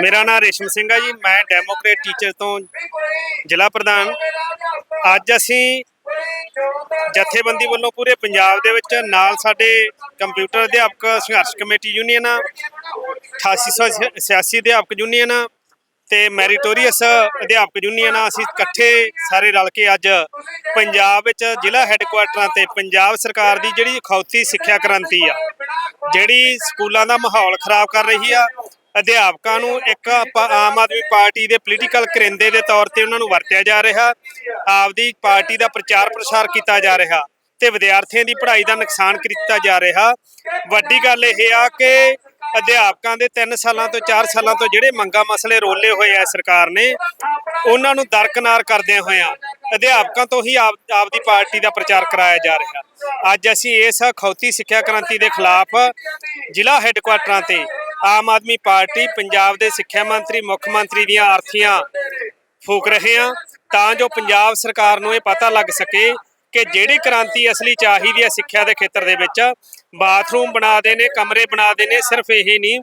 ਮੇਰਾ ਨਾਮ ਰੇਸ਼ਮ ਸਿੰਘ ਹੈ ਜੀ ਮੈਂ ਡੈਮੋਕ੍ਰੇਟ ਟੀਚਰ ਤੋਂ ਜ਼ਿਲ੍ਹਾ ਪ੍ਰਧਾਨ। ਅੱਜ ਅਸੀਂ ਜਥੇਬੰਦੀ ਵੱਲੋਂ ਪੂਰੇ ਪੰਜਾਬ ਦੇ ਵਿੱਚ ਨਾਲ ਸਾਡੇ ਕੰਪਿਊਟਰ ਅਧਿਆਪਕ ਸੰਘਰਸ਼ ਕਮੇਟੀ ਯੂਨੀਅਨ 8886 ਅਧਿਆਪਕ ਯੂਨੀਅਨ ਤੇ ਮੈਰੀਟੋਰੀਅਸ ਅਧਿਆਪਕ ਯੂਨੀਅਨ ਅਸੀਂ ਇਕੱਠੇ ਸਾਰੇ ਰਲ ਕੇ ਅੱਜ ਪੰਜਾਬ ਵਿੱਚ ਜ਼ਿਲ੍ਹਾ ਹੈੱਡਕੁਆਟਰਾਂ ਤੇ ਪੰਜਾਬ ਸਰਕਾਰ ਦੀ ਜਿਹੜੀ ਅਖੌਤੀ ਸਿੱਖਿਆ ਕ੍ਰਾਂਤੀ ਆ, ਜਿਹੜੀ ਸਕੂਲਾਂ ਦਾ ਮਾਹੌਲ ਖਰਾਬ ਕਰ ਰਹੀ ਆ, ਅਧਿਆਪਕਾਂ ਨੂੰ ਇੱਕ ਆਮ ਆਦਮੀ ਪਾਰਟੀ ਦੇ ਪੋਲੀਟੀਕਲ ਕਰਿੰਦੇ ਦੇ ਤੌਰ ਤੇ ਉਹਨਾਂ ਨੂੰ ਵਰਤਿਆ ਜਾ ਰਿਹਾ, ਆਪਦੀ ਪਾਰਟੀ ਦਾ ਪ੍ਰਚਾਰ ਪ੍ਰਸਾਰ ਕੀਤਾ ਜਾ ਰਿਹਾ ਤੇ ਵਿਦਿਆਰਥੀਆਂ ਦੀ ਪੜ੍ਹਾਈ ਦਾ ਨੁਕਸਾਨ ਕੀਤਾ ਜਾ ਰਿਹਾ। ਵੱਡੀ ਗੱਲ ਇਹ ਆ ਕਿ ਅਧਿਆਪਕਾਂ ਦੇ 3 ਸਾਲਾਂ ਤੋਂ 4 ਸਾਲਾਂ ਤੋਂ ਜਿਹੜੇ ਮੰਗਾ ਮਸਲੇ ਰੋਲੇ ਹੋਏ ਆ ਸਰਕਾਰ ਨੇ, ਉਹਨਾਂ ਨੂੰ ਦਰਕਨਾਰ ਕਰਦਿਆਂ ਹੋਇਆਂ ਅਧਿਆਪਕਾਂ ਤੋਂ ਹੀ ਆਪ, ਆਪਦੀ ਪਾਰਟੀ ਦਾ ਪ੍ਰਚਾਰ ਕਰਾਇਆ ਜਾ ਰਿਹਾ। ਅੱਜ ਅਸੀਂ ਇਸ ਖੌਤੀ ਸਿੱਖਿਆ ਕ੍ਰਾਂਤੀ ਦੇ ਖਿਲਾਫ ਜ਼ਿਲ੍ਹਾ ਹੈੱਡਕੁਆਟਰਾਂ ਤੇ ਆਮ ਆਦਮੀ ਪਾਰਟੀ, ਪੰਜਾਬ ਦੇ ਸਿੱਖਿਆ ਮੰਤਰੀ, ਮੁੱਖ ਮੰਤਰੀ ਦੀਆਂ ਆਰਥੀਆਂ ਫੂਕ ਰਹੇ ਹਾਂ ਤਾਂ ਜੋ ਪੰਜਾਬ ਸਰਕਾਰ ਨੂੰ ਇਹ ਪਤਾ ਲੱਗ ਸਕੇ ਕਿ ਜਿਹੜੀ ਕ੍ਰਾਂਤੀ ਅਸਲੀ ਚਾਹੀਦੀ ਹੈ ਸਿੱਖਿਆ ਦੇ ਖੇਤਰ ਦੇ ਵਿੱਚ ਬਾਥਰੂਮ ਬਣਾ ਦੇ ਨੇ ਕਮਰੇ ਬਣਾ ਦੇ ਨੇ ਸਿਰਫ ਇਹ ਨਹੀਂ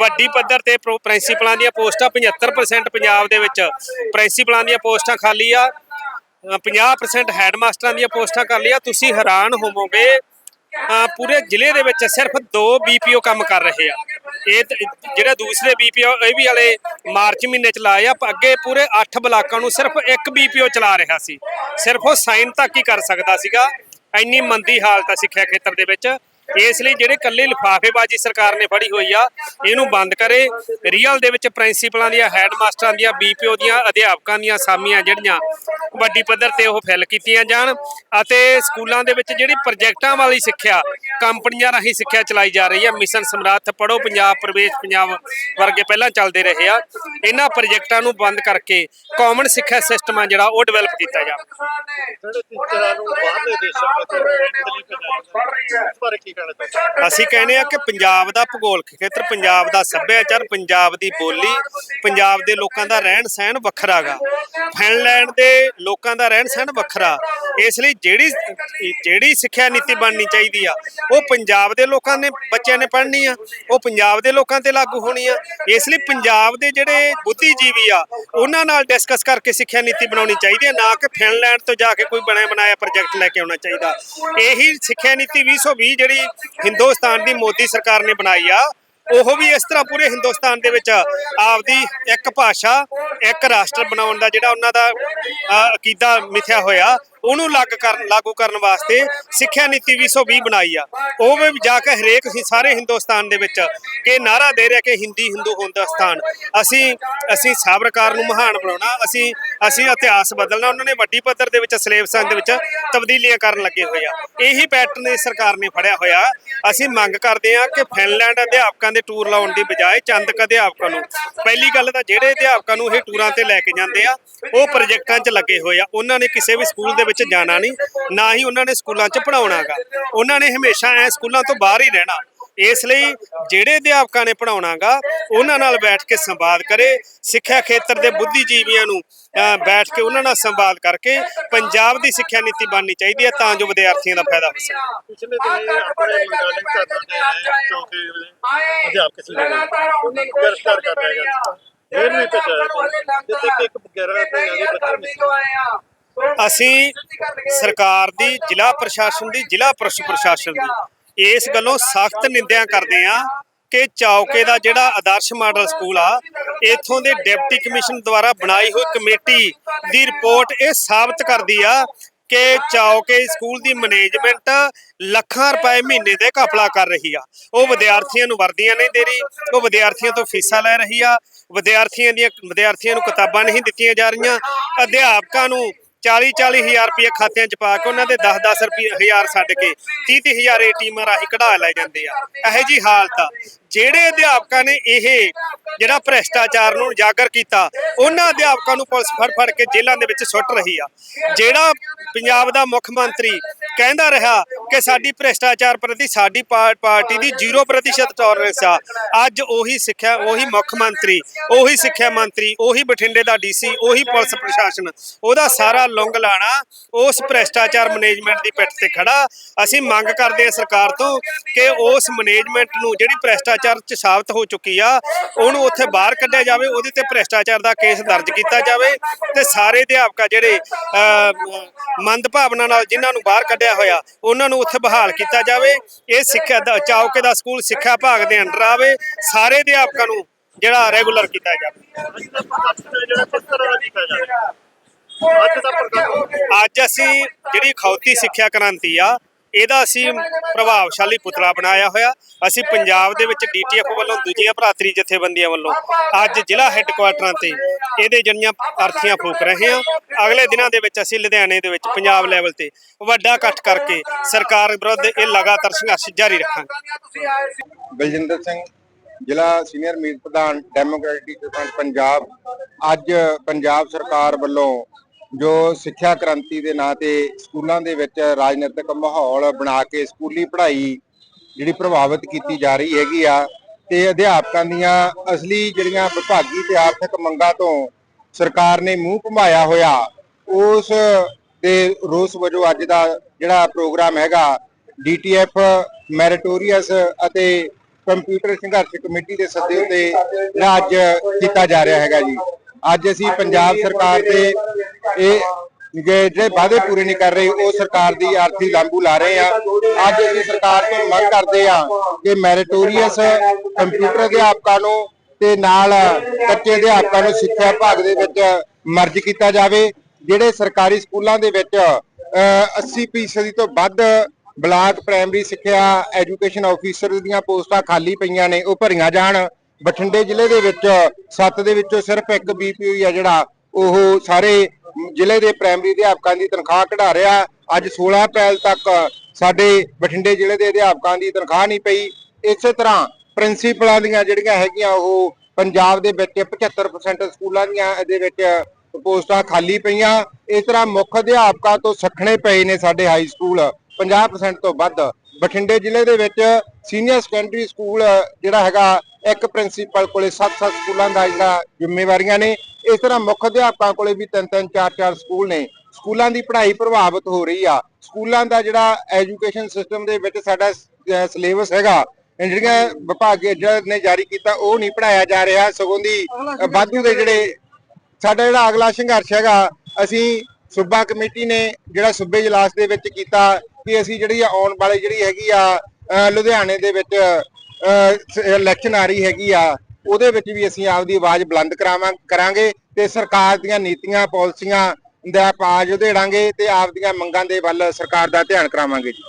ਵੱਡੀ ਪੱਧਰ ਤੇ ਪ੍ਰੋ- ਪ੍ਰਿੰਸੀਪਲਾਂ ਦੀਆਂ ਪੋਸਟਾਂ 75% ਪੰਜਾਬ ਦੇ ਵਿੱਚ ਪ੍ਰਿੰਸੀਪਲਾਂ ਦੀਆਂ ਪੋਸਟਾਂ ਖਾਲੀ ਆ ਅ, 50% ਹੈਡਮਾਸਟਰਾਂ ਦੀਆਂ ਪੋਸਟਾਂ ਖਾਲੀ ਆ ਤੁਸੀਂ ਹੈਰਾਨ ਹੋਵੋਗੇ ਪੂਰੇ ਜ਼ਿਲ੍ਹੇ ਦੇ ਵਿੱਚ ਸਿਰਫ ਦੋ ਬੀਪੀਓ ਕੰਮ ਕਰ ਰਹੇ ਆ। ਇਹ ਤੇ ਜਿਹੜਾ ਦੂਸਰੇ ਬੀਪੀਓ ਇਹ ਵੀ ਵਾਲੇ ਮਾਰਚ ਮਹੀਨੇ ਚ ਲਾਏ ਅੱਗੇ ਪੂਰੇ 8 ਬਲਾਕਾਂ ਨੂੰ ਸਿਰਫ ਇੱਕ ਬੀਪੀਓ ਚਲਾ ਰਿਹਾ ਸੀ। ਸਿਰਫ ਉਹ ਸਾਈਨ ਤੱਕ ਹੀ ਕਰ ਸਕਦਾ ਸੀਗਾ। ਇੰਨੀ ਮੰਦੀ ਹਾਲਤ ਆ ਸਿੱਖਿਆ ਖੇਤਰ ਦੇ ਵਿੱਚ। ਇਸ ਲਈ ਜਿਹੜੇ ਕੱਲੇ ਲਿਫਾਫੇਬਾਜ਼ੀ ਸਰਕਾਰ ਨੇ ਫੜੀ ਹੋਈ ਆ, ਇਹਨੂੰ ਬੰਦ ਕਰੇ। ਰੀਅਲ ਦੇ ਵਿੱਚ ਪ੍ਰਿੰਸੀਪਲਾਂ ਦੀਆਂ ਹੈਡਮਾਸਟਰਾਂ ਦੀਆਂ ਬੀਪੀਓ ਦੀਆਂ, ਅਧਿਆਪਕਾਂ ਦੀਆਂ ਸਾਮੀਆਂ ਜਿਹੜੀਆਂ ਵੱਡੀ ਪੱਧਰ ਤੇ ਉਹ ਫੈਲ ਕੀਤੀਆਂ ਜਾਣ ਅਤੇ ਸਕੂਲਾਂ ਦੇ ਵਿੱਚ ਜਿਹੜੀ ਪ੍ਰੋਜੈਕਟਾਂ ਵਾਲੀ ਸਿੱਖਿਆ, ਕੰਪਨੀਆਂ ਰਾਹੀਂ ਸਿੱਖਿਆ ਚਲਾਈ ਜਾ ਰਹੀ ਹੈ ਮਿਸ਼ਨ ਸਮਰੱਥ ਪੜੋ ਪੰਜਾਬ ਪ੍ਰਵੇਸ਼, ਪੰਜਾਬ ਵਰਗੇ ਪਹਿਲਾਂ ਚੱਲਦੇ ਰਹੇ ਆ। ਇਹਨਾਂ ਪ੍ਰੋਜੈਕਟਾਂ ਨੂੰ ਬੰਦ ਕਰਕੇ ਕਾਮਨ ਸਿੱਖਿਆ ਸਿਸਟਮ ਆ ਜਿਹੜਾ ਉਹ ਡਿਵੈਲਪ ਕੀਤਾ ਜਾਵੇ ਜਿਹੜੇ ਟੀਚਰਾਂ ਨੂੰ ਬਾਹਰਲੇ ਦੇਸ਼ਾਂ ਵਿੱਚ ਇਟਲੀ ਭੇਜਿਆ ਇਸ ਕਹਿਣਾ ਚਾਹੁੰਦਾ ਅਸੀਂ ਕਹਿੰਦੇ ਆ ਕਿ ਪੰਜਾਬ ਦਾ ਭੂਗੋਲਿਕ ਖੇਤਰ, ਪੰਜਾਬ ਦਾ ਸੱਭਿਆਚਾਰ, ਪੰਜਾਬ ਦੀ ਬੋਲੀ, ਪੰਜਾਬ ਦੇ ਲੋਕਾਂ ਦਾ ਰਹਿਣ ਸਹਿਣ ਵੱਖਰਾ ਗਾ। ਫਿਨਲੈਂਡ ਦੇ ਲੋਕਾਂ ਦਾ ਰਹਿਣ ਸਹਿਣ ਵੱਖਰਾ। ਇਸ ਲਈ ਜਿਹੜੀ ਜਿਹੜੀ ਸਿੱਖਿਆ ਨੀਤੀ ਬਣਨੀ ਚਾਹੀਦੀ ਆ, ਉਹ ਪੰਜਾਬ ਦੇ ਲੋਕਾਂ ਨੇ, ਬੱਚਿਆਂ ਨੇ ਪੜ੍ਹਨੀ ਆ, ਉਹ ਪੰਜਾਬ ਦੇ ਲੋਕਾਂ ਤੇ ਲਾਗੂ ਹੋਣੀ ਆ। ਇਸ ਲਈ ਪੰਜਾਬ ਦੇ ਜਿਹੜੇ ਬੁੱਧੀਜੀਵੀ ਆ, ਉਹਨਾਂ ਨਾਲ ਡਿਸਕਸ ਕਰਕੇ ਸਿੱਖਿਆ ਨੀਤੀ ਬਣਾਉਣੀ ਚਾਹੀਦੀ ਹੈ ਨਾ ਕਿ ਫਿਨਲੈਂਡ ਤੋਂ ਜਾ ਕੇ ਕੋਈ ਬਣਿਆ ਬਣਾਇਆ ਪ੍ਰੋਜੈਕਟ ਲੈ ਕੇ ਆਉਣਾ ਚਾਹੀਦਾ। ਇਹੀ ਸਿੱਖਿਆ ਨੀਤੀ 2020 ਜਿਹੜੀ ਹਿੰਦੁਸਤਾਨ ਦੀ ਮੋਦੀ ਸਰਕਾਰ ਨੇ ਬਣਾਈ ਆ ਉਹ ਵੀ ਇਸ ਤਰ੍ਹਾਂ ਪੂਰੇ ਹਿੰਦੁਸਤਾਨ ਦੇ ਵਿੱਚ ਆਪਦੀ ਇੱਕ ਭਾਸ਼ਾ ਇੱਕ ਰਾਸ਼ਟਰ ਬਣਾਉਣ ਦਾ ਜਿਹੜਾ ਉਹਨਾਂ ਦਾ ਅ, ਅਕੀਦਾ ਮਿਥਿਆ ਹੋਇਆ ਉਹਨੂੰ ਲੱਗ ਕਰਨ, ਲਾਗੂ ਕਰਨ ਵਾਸਤੇ ਸਿੱਖਿਆ ਨੀਤੀ 2020 ਬਣਾਈ ਆ। ਉਹ ਵੀ ਜਾ ਕੇ ਹਰੇਕ ਹੀ ਸਾਰੇ ਹਿੰਦੁਸਤਾਨ ਦੇ ਵਿੱਚ ਕਿ ਨਾਰਾ ਦੇ ਰਿਹਾ ਕਿ ਹਿੰਦੀ ਹਿੰਦੂ ਹਿੰਦੁਸਤਾਨ। ਅਸੀਂ ਅਸੀਂ ਸਾਬਰਕਾਰ ਨੂੰ ਮਹਾਨ ਬਣਾਉਣਾ, ਅਸੀਂ ਅਸੀਂ ਇਤਿਹਾਸ ਬਦਲਣਾ, ਉਹਨਾਂ ਨੇ ਵੱਡੀ ਪੱਧਰ ਦੇ ਵਿੱਚ, ਸਿਲੇਬਸਾਂ ਦੇ ਵਿੱਚ ਤਬਦੀਲੀਆਂ ਕਰਨ ਲੱਗੇ ਹੋਏ ਆ। ਇਹੀ ਪੈਟਰਨ ਇਸ ਸਰਕਾਰ ਨੇ ਫੜਿਆ ਹੋਇਆ। ਅਸੀਂ ਮੰਗ ਕਰਦੇ ਹਾਂ ਕਿ ਫਿਨਲੈਂਡ ਅਧਿਆਪਕਾਂ ਦੇ ਟੂਰ ਲਾਉਣ ਦੀ ਬਜਾਏ ਚੰਦਕ ਅਧਿਆਪਕਾਂ ਨੂੰ, ਪਹਿਲੀ ਗੱਲ ਤਾਂ ਜਿਹੜੇ ਅਧਿਆਪਕਾਂ ਨੂੰ ਇਹ ਟੂਰਾਂ ਤੇ ਲੈ ਕੇ ਜਾਂਦੇ ਆ, ਉਹ ਪ੍ਰੋਜੈਕਟਾਂ 'ਚ ਲੱਗੇ ਹੋਏ ਆ। ਉਹਨਾਂ ਨੇ ਕਿਸੇ ਵੀ ਸਕੂਲ ਦੇ ਵਿੱਚ ਜਾਣਾ ਨਹੀਂ ਨਾ ਹੀ ਉਹਨਾਂ ਨੇ ਸਕੂਲਾਂ 'ਚ ਪੜਾਉਣਾਗਾ ਉਹਨਾਂ ਨੇ ਹਮੇਸ਼ਾ ਐ ਸਕੂਲਾਂ ਤੋਂ ਬਾਹਰ ਹੀ ਰਹਿਣਾ। ਇਸ ਲਈ ਜਿਹੜੇ ਅਧਿਆਪਕਾਂ ਨੇ ਪੜਾਉਣਾਗਾ ਉਹਨਾਂ ਨਾਲ ਬੈਠ ਕੇ ਸੰਵਾਦ ਕਰੇ ਸਿੱਖਿਆ ਖੇਤਰ ਦੇ ਬੁੱਧੀਜੀਵੀਆਂ ਨੂੰ ਬੈਠ ਕੇ ਉਹਨਾਂ ਨਾਲ ਸੰਵਾਦ ਕਰਕੇ ਪੰਜਾਬ ਦੀ ਸਿੱਖਿਆ ਨੀਤੀ ਬਣਨੀ ਚਾਹੀਦੀ ਹੈ ਤਾਂ ਜੋ ਵਿਦਿਆਰਥੀਆਂ ਦਾ ਫਾਇਦਾ ਹੋ ਸਕੇ। ਪਿਛਲੇ ਦਿਨੀ ਆਪਣੇ ਮੰਗਾਲਿੰਗ ਕਰਨਾ ਦੇ ਚੌਥੇ ਅਧਿਆਪਕ ਸੀ ਗ੍ਰਿਫਤਾਰ ਕਰ ਲਿਆ ਗਿਆ ਸੀ। ਫੇਰ ਵੀ ਭੇਜਿਆ ਜਿੱਥੇ ਕਿ ਇੱਕ 11 ਰੁਪਏ ਦੇ ਬੱਚੇ ਮਿਲੇ ਅਸੀਂ ਸਰਕਾਰ ਦੀ, ਜ਼ਿਲ੍ਹਾ ਪ੍ਰਸ਼ਾਸਨ ਦੀ, ਜ਼ਿਲ੍ਹਾ ਪੁਲਿਸ ਪ੍ਰਸ਼ਾਸਨ ਦੀ ਇਸ ਗੱਲੋਂ ਸਖਤ ਨਿੰਦਿਆ ਕਰਦੇ ਆ ਕਿ ਚੌਕੇ ਦਾ ਜਿਹੜਾ ਆਦਰਸ਼ ਮਾਡਲ ਸਕੂਲ ਆ, ਇਥੋਂ ਦੇ ਡਿਪਟੀ ਕਮਿਸ਼ਨ ਦੁਆਰਾ ਬਣਾਈ ਹੋਈ ਕਮੇਟੀ ਦੀ ਰਿਪੋਰਟ ਇਹ ਸਾਬਤ ਕਰਦੀ ਆ ਕਿ ਚੌਕੇ ਸਕੂਲ ਦੀ ਮੈਨੇਜਮੈਂਟ ਲੱਖਾਂ ਰੁਪਏ ਮਹੀਨੇ ਦੇ ਘਪਲਾ ਕਰ ਰਹੀ ਆ। ਉਹ ਵਿਦਿਆਰਥੀਆਂ ਨੂੰ ਵਰਦੀਆਂ ਨਹੀਂ ਦੇ ਰਹੀ, ਉਹ ਵਿਦਿਆਰਥੀਆਂ ਤੋਂ ਫੀਸਾਂ ਲੈ ਰਹੀ ਆ, ਵਿਦਿਆਰਥੀਆਂ ਦੀਆਂ, ਵਿਦਿਆਰਥੀਆਂ ਨੂੰ ਕਿਤਾਬਾਂ ਨਹੀਂ ਦਿੱਤੀਆਂ ਜਾ ਰਹੀਆਂ, ਅਧਿਆਪਕਾਂ ਨੂੰ 40 40 ਹਜ਼ਾਰ ਰੁਪਏ ਖਾਤਿਆਂ 'ਚ ਪਾ ਕੇ ਉਹਨਾਂ ਦੇ 10 10 ਰੁਪਏ ਹਜ਼ਾਰ ਛੱਡ ਕੇ 30 30 ਹਜ਼ਾਰ ਏਟੀਐਮ ਰਾਹੀਂ ਕਢਾ ਲੈ ਜਾਂਦੇ ਆ। ਇਹੋ ਜੀ ਹਾਲਤ ਆ। ਜਿਹੜੇ ਅਧਿਆਪਕਾਂ ਨੇ ਇਹ ਜਿਹੜਾ ਭ੍ਰਿਸ਼ਟਾਚਾਰ ਨੂੰ ਉਜਾਗਰ ਕੀਤਾ, ਉਹਨਾਂ ਅਧਿਆਪਕਾਂ ਨੂੰ ਪੁਲਿਸ ਫੜ ਫੜ ਕੇ ਜੇਲ੍ਹਾਂ ਦੇ ਵਿੱਚ ਸੁੱਟ ਰਹੀ ਆ। ਜਿਹੜਾ ਪੰਜਾਬ ਦਾ ਮੁੱਖ ਮੰਤਰੀ ਕਹਿੰਦਾ ਰਿਹਾ ਕਿ ਸਾਡੀ ਭ੍ਰਿਸ਼ਟਾਚਾਰ ਪ੍ਰਤੀ ਸਾਡੀ ਪਾ- ਪਾਰਟੀ ਦੀ 0% ਟੋਲਰੈਂਸ ਆ, ਅੱਜ ਉਹੀ ਸਿੱਖਿਆ, ਉਹੀ ਮੁੱਖ ਮੰਤਰੀ, ਉਹੀ ਸਿੱਖਿਆ ਮੰਤਰੀ, ਉਹੀ ਬਠਿੰਡੇ ਦਾ ਡੀਸੀ ਉਹੀ ਪੁਲਿਸ ਪ੍ਰਸ਼ਾਸਨ, ਉਹਦਾ ਸਾਰਾ ਲੁੰਗ ਲਾਣਾ, ਉਸ ਭ੍ਰਿਸ਼ਟਾਚਾਰ ਮੈਨੇਜਮੈਂਟ ਦੀ ਪਿੱਠ ਤੇ ਖੜਾ। ਅਸੀਂ ਮੰਗ ਕਰਦੇ ਹਾਂ ਸਰਕਾਰ ਤੋਂ ਕਿ ਉਸ ਮੈਨੇਜਮੈਂਟ ਨੂੰ ਜਿਹੜੀ ਭ੍ਰਿਸ਼ਟਾਚਾਰ ਚ ਸਾਬਤ ਹੋ ਚੁੱਕੀ ਆ, ਉਹਨੂੰ ਉੱਥੇ ਬਾਹਰ ਕੱਢਿਆ ਜਾਵੇ, ਉਹਦੇ ਤੇ ਭ੍ਰਿਸ਼ਟਾਚਾਰ ਦਾ ਕੇਸ ਦਰਜ ਕੀਤਾ ਜਾਵੇ ਤੇ ਸਾਰੇ ਅਧਿਆਪਕ ਜਿਹੜੇ ਮੰਦ ਭਾਵਨਾ ਨਾਲ ਜਿਨ੍ਹਾਂ ਨੂੰ ਬਾਹਰ ਕੱਢਿਆ ਹੋਇਆ, ਉਹਨਾਂ ਨੂੰ ਉੱਥੇ ਬਹਾਲ ਕੀਤਾ ਜਾਵੇ। ਇਹ ਸਿੱਖਿਆ ਦਾ, ਚੌਕੇ ਦਾ ਸਕੂਲ ਸਿੱਖਿਆ ਵਿਭਾਗ ਦੇ ਅੰਡਰ ਆਵੇ, ਸਾਰੇ ਅਧਿਆਪਕਾਂ ਨੂੰ ਜਿਹੜਾ ਰੈਗੂਲਰ ਕੀਤਾ ਜਾਵੇ। ਅੱਜ ਅੱਜ ਅਸੀਂ ਜਿਹੜੀ ਖੌਤੀ ਸਿੱਖਿਆ ਕ੍ਰਾਂਤੀ ਆ ਇਹਦਾ ਅਸੀਂ ਪ੍ਰਭਾਵਸ਼ਾਲੀ ਪੁਤਲਾ ਬਣਾਇਆ ਹੋਇਆ। ਅਸੀਂ ਪੰਜਾਬ ਦੇ ਵਿੱਚ ਡੀਟੀਐਫ ਵੱਲੋਂ ਦੂਜੀਆਂ ਭਰਾਤਰੀ ਜਥੇਬੰਦੀਆਂ ਵੱਲੋਂ ਅੱਜ ਜ਼ਿਲ੍ਹਾ ਹੈੱਡਕੁਆਟਰਾਂ ਤੇ ਇਹਦੇ ਜਣੀਆਂ ਅਰਥੀਆਂ ਫੂਕ ਰਹੇ ਹਾਂ। ਅਗਲੇ ਦਿਨਾਂ ਦੇ ਵਿੱਚ ਅਸੀਂ ਲੁਧਿਆਣੇ ਦੇ ਵਿੱਚ ਪੰਜਾਬ ਲੈਵਲ ਤੇ ਵੱਡਾ ਇਕੱਠ ਕਰਕੇ ਸਰਕਾਰ ਵਿਰੁੱਧ ਇਹ ਲਗਾਤਾਰ ਸੰਘਰਸ਼ ਜਾਰੀ ਰੱਖਾਂਗੇ। ਬਲਜਿੰਦਰ ਸਿੰਘ ਜ਼ਿਲ੍ਹਾ ਸੀਨੀਅਰ ਮੀਤ ਪ੍ਰਧਾਨ ਡੈਮੋਕ੍ਰੈਟਿਕ ਫਰੰਟ ਪੰਜਾਬ। ਅੱਜ ਪੰਜਾਬ ਸਰਕਾਰ ਵੱਲੋਂ ਜੋ ਸਿੱਖਿਆ ਕ੍ਰਾਂਤੀ ਦੇ ਨਾਂ ਤੇ ਸਕੂਲਾਂ ਦੇ ਵਿੱਚ ਰਾਜਨੀਤਿਕ ਮਾਹੌਲ ਬਣਾ ਕੇ ਸਕੂਲੀ ਪੜ੍ਹਾਈ ਜਿਹੜੀ ਪ੍ਰਭਾਵਿਤ ਕੀਤੀ ਜਾ ਰਹੀ ਹੈਗੀ ਆ, ਤੇ ਅਧਿਆਪਕਾਂ ਦੀਆਂ ਅਸਲੀ ਜਿਹੜੀਆਂ ਵਿਭਾਗੀ ਤੇ ਆਰਥਿਕ ਮੰਗਾਂ ਤੋਂ ਸਰਕਾਰ ਨੇ ਮੂੰਹ ਘੁਮਾਇਆ ਹੋਇਆ, ਉਸ ਦੇ ਰੋਸ ਵਜੋਂ ਅੱਜ ਦਾ ਜਿਹੜਾ ਪ੍ਰੋਗਰਾਮ ਹੈਗਾ ਡੀਟੀਐਫ ਮੈਰੀਟੋਰੀਅਸ ਅਤੇ ਕੰਪਿਊਟਰ ਸੰਘਰਸ਼ ਕਮੇਟੀ ਦੇ ਸੱਦੇ ਉੱਤੇ ਜਿਹੜਾ ਅੱਜ ਕੀਤਾ ਜਾ ਰਿਹਾ ਹੈਗਾ ਜੀ। ਅੱਜ ਅਸੀਂ ਪੰਜਾਬ ਸਰਕਾਰ ਦੇ ਇਹ ਜਿਹੜੇ ਵਾਅਦੇ ਪੂਰੇ ਨਹੀਂ ਕਰ ਰਹੇ, ਉਹ ਸਰਕਾਰ ਦੀ ਆਰਥੀ ਲਾਂਬੂ ਲਾ ਰਹੇ ਆ। ਅੱਜ ਅਸੀਂ ਸਰਕਾਰ ਤੋਂ ਮੰਗ ਕਰਦੇ ਆ ਕਿ ਮੈਰੀਟੋਰੀਅਸ ਕੰਪਿਊਟਰ ਅਧਿਆਪਕਾਂ ਨੂੰ ਤੇ ਨਾਲ ਕੱਚੇ ਅਧਿਆਪਕਾਂ ਨੂੰ ਸਿੱਖਿਆ ਵਿਭਾਗ ਦੇ ਵਿੱਚ ਮਰਜ ਕੀਤਾ ਜਾਵੇ, ਜਿਹੜੇ ਸਰਕਾਰੀ ਸਕੂਲਾਂ ਦੇ ਵਿੱਚ ਅਹ 80% ਤੋਂ ਵੱਧ ਬਲਾਕ ਪ੍ਰਾਇਮਰੀ ਸਿੱਖਿਆ ਐਜੂਕੇਸ਼ਨ ਆਫੀਸਰ ਦੀਆਂ ਪੋਸਟਾਂ ਖਾਲੀ ਪਈਆਂ ਨੇ, ਉਹ ਭਰੀਆਂ ਜਾਣ। ਬਠਿੰਡੇ ਜ਼ਿਲ੍ਹੇ ਦੇ ਵਿੱਚ 7 ਦੇ ਵਿੱਚੋਂ ਸਿਰਫ ਇੱਕ ਬੀਪੀਓ ਆ ਜਿਹੜਾ, ਉਹ ਸਾਰੇ ਜ਼ਿਲ੍ਹੇ ਦੇ ਪ੍ਰਾਇਮਰੀ ਅਧਿਆਪਕਾਂ ਦੀ ਤਨਖਾਹ ਕਢਾ ਰਿਹਾ। ਅੱਜ 16 ਅਪ੍ਰੈਲ ਤੱਕ ਸਾਡੇ ਬਠਿੰਡੇ ਜ਼ਿਲ੍ਹੇ ਦੇ ਅਧਿਆਪਕਾਂ ਦੀ ਤਨਖਾਹ ਨਹੀਂ ਪਈ। ਇਸੇ ਤਰ੍ਹਾਂ ਪ੍ਰਿੰਸੀਪਲਾਂ ਦੀਆਂ ਜਿਹੜੀਆਂ ਹੈਗੀਆਂ, ਉਹ ਪੰਜਾਬ ਦੇ ਵਿੱਚ 75% ਸਕੂਲਾਂ ਦੀਆਂ ਦੇ ਵਿੱਚ ਪੋਸਟਾਂ ਖਾਲੀ ਪਈਆਂ। ਇਸ ਤਰ੍ਹਾਂ ਮੁੱਖ ਅਧਿਆਪਕਾਂ ਤੋਂ ਸੱਖਣੇ ਪਏ ਨੇ ਸਾਡੇ ਹਾਈ ਸਕੂਲ 50% ਤੋਂ ਵੱਧ। ਬਠਿੰਡੇ ਜ਼ਿਲ੍ਹੇ ਦੇ ਵਿੱਚ ਸੀਨੀਅਰ ਸੈਕੰਡਰੀ ਸਕੂਲ ਜਿਹੜਾ ਹੈਗਾ ਇੱਕ ਪ੍ਰਿੰਸੀਪਲ ਕੋਲੇ 7-7 ਸਕੂਲਾਂ ਦਾ ਜਿਹੜਾ ਜ਼ਿੰਮੇਵਾਰੀਆਂ ਨੇ। ਇਸ ਤਰ੍ਹਾਂ ਮੁੱਖ ਅਧਿਆਪਕਾਂ ਕੋਲੇ ਵੀ 3-3 4-4 ਸਕੂਲ ਨੇ। ਸਕੂਲਾਂ ਦੀ ਪੜ੍ਹਾਈ ਪ੍ਰਭਾਵਿਤ ਹੋ ਰਹੀ ਆ। ਸਕੂਲਾਂ ਦਾ ਜਿਹੜਾ ਐਜੂਕੇਸ਼ਨ ਸਿਸਟਮ ਦੇ ਵਿੱਚ ਸਾਡਾ ਸਿਲੇਬਸ ਹੈਗਾ, ਇਹ ਜਿਹੜੀਆਂ ਵਿਭਾਗ ਨੇ ਜਾਰੀ ਕੀਤਾ, ਉਹ ਨਹੀਂ ਪੜਾਇਆ ਜਾ ਰਿਹਾ। ਸਗੋਂ ਦੀ ਵਾਧੂ ਦੇ ਜਿਹੜੇ ਸਾਡਾ ਜਿਹੜਾ ਅਗਲਾ ਸੰਘਰਸ਼ ਹੈਗਾ, ਅਸੀਂ ਸੂਬਾ ਕਮੇਟੀ ਨੇ ਜਿਹੜਾ ਸੂਬੇ ਇਜਲਾਸ ਦੇ ਵਿੱਚ ਕੀਤਾ ਕਿ ਅਸੀਂ ਜਿਹੜੀ ਆਉਣ ਵਾਲੀ ਜਿਹੜੀ ਹੈਗੀ ਆ ਲੁਧਿਆਣੇ ਦੇ ਵਿੱਚ ਇਲੈਕਸ਼ਨ ਆ ਰਹੀ ਹੈਗੀ ਆ, ਉਹਦੇ ਵਿੱਚ ਵੀ ਅਸੀਂ ਆਪਦੀ ਆਵਾਜ਼ ਬੁਲੰਦ ਕਰਾਵਾਂ, ਕਰਾਂਗੇ ਤੇ ਸਰਕਾਰ ਦੀਆਂ ਨੀਤੀਆਂ, ਪਾਲਿਸੀਆਂ ਦਾ ਪਾਜ ਉਧੇੜਾਂਗੇ ਤੇ ਆਪਦੀਆਂ ਮੰਗਾਂ ਦੇ ਵੱਲ ਸਰਕਾਰ ਦਾ ਧਿਆਨ ਕਰਾਵਾਂਗੇ ਜੀ।